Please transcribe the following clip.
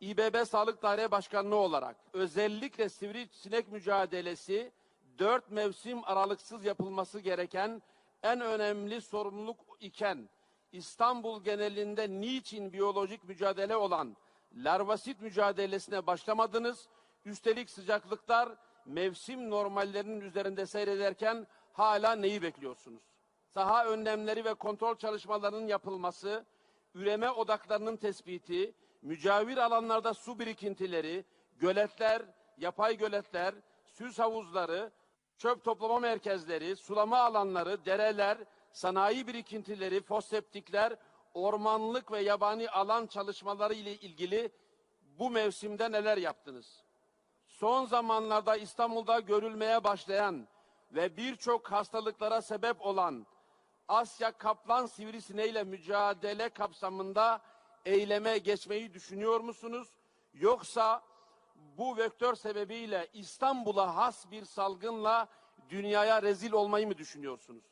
İBB Sağlık Daire Başkanlığı olarak özellikle sivrisinek mücadelesi dört mevsim aralıksız yapılması gereken en önemli sorumluluk iken İstanbul genelinde niçin biyolojik mücadele olan larvasit mücadelesine başlamadınız? Üstelik sıcaklıklar mevsim normallerinin üzerinde seyrederken hala neyi bekliyorsunuz? Saha önlemleri ve kontrol çalışmalarının yapılması, üreme odaklarının tespiti, mücavir alanlarda su birikintileri, göletler, yapay göletler, süs havuzları, çöp toplama merkezleri, sulama alanları, dereler, sanayi birikintileri, foseptikler, ormanlık ve yabani alan çalışmaları ile ilgili bu mevsimde neler yaptınız? Son zamanlarda İstanbul'da görülmeye başlayan ve birçok hastalıklara sebep olan Asya kaplan sivrisineğiyle mücadele kapsamında eyleme geçmeyi düşünüyor musunuz? Yoksa bu vektör sebebiyle İstanbul'a has bir salgınla dünyaya rezil olmayı mı düşünüyorsunuz?